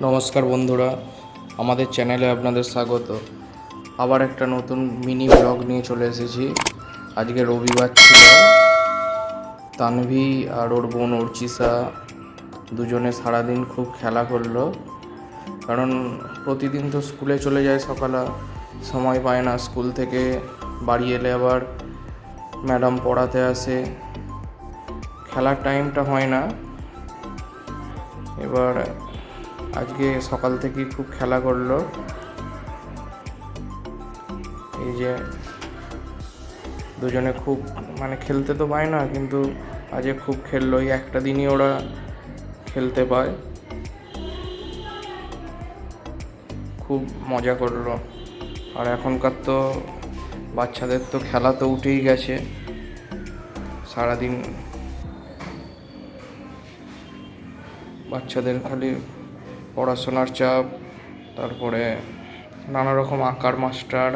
নমস্কার বন্ধুরা, আমাদের চ্যানেলে আপনাদের স্বাগত। আবার একটা নতুন মিনি ব্লগ নিয়ে চলে এসেছি। আজকে রবিবার ছিল। তানভি আর ওর বোন অর্চিসা দুজনে সারাদিন খুব খেলা করল। কারণ প্রতিদিন তো স্কুলে চলে যায় সকালে, সময় পায় না। স্কুল থেকে বাড়ি এলে আবার ম্যাডাম পড়াতে আসে। খেলার টাইমটা হয় না। এবার আজকে সকাল থেকে খুব খেলা করল। এই যে দুজনে খুব মানে খেলতে তো পায় না, কিন্তু আজকে খুব খেললো। এই একটা দিনই ওরা খেলতে পায়। খুব মজা করল। আর এখনকার তো বাচ্চাদের তো খেলা তো উঠেই গেছে। সারাদিন বাচ্চাদের খালি পড়াশোনার চাপ, তারপরে নানা রকম আঁকার মাস্টার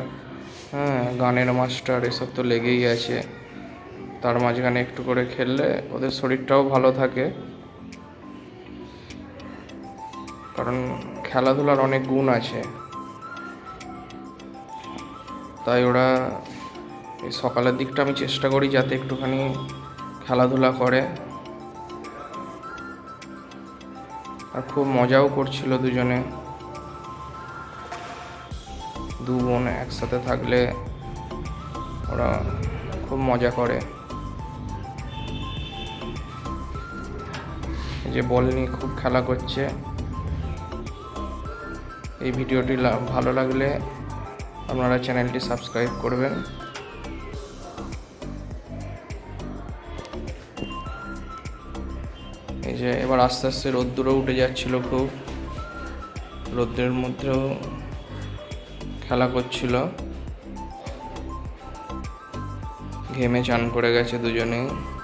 হ্যাঁ গানের মাস্টার, এসব তো লেগেই আছে। তার মাঝখানে একটু করে খেললে ওদের শরীরটাও ভালো থাকে। কারণ খেলাধুলার অনেক গুণ আছে। তাই ওরা এই সকালের দিকটা আমি চেষ্টা করি যাতে একটুখানি খেলাধুলা করে। আর খুব মজাও করছিল দুজনে। দু বোন একসাথে থাকলে ওরা খুব মজা করে। যে বল নিয়ে খুব খেলা করছে। এই ভিডিওটি ভালো লাগলে আপনারা চ্যানেলটি সাবস্ক্রাইব করবেন। এই যে এবার আস্তে আস্তে রোদ্দুরও উঠে যাচ্ছিল খুব। রোদ্রের মধ্যেও খেলা করছিল। ঘেমে চান করে গেছে দুজনেই।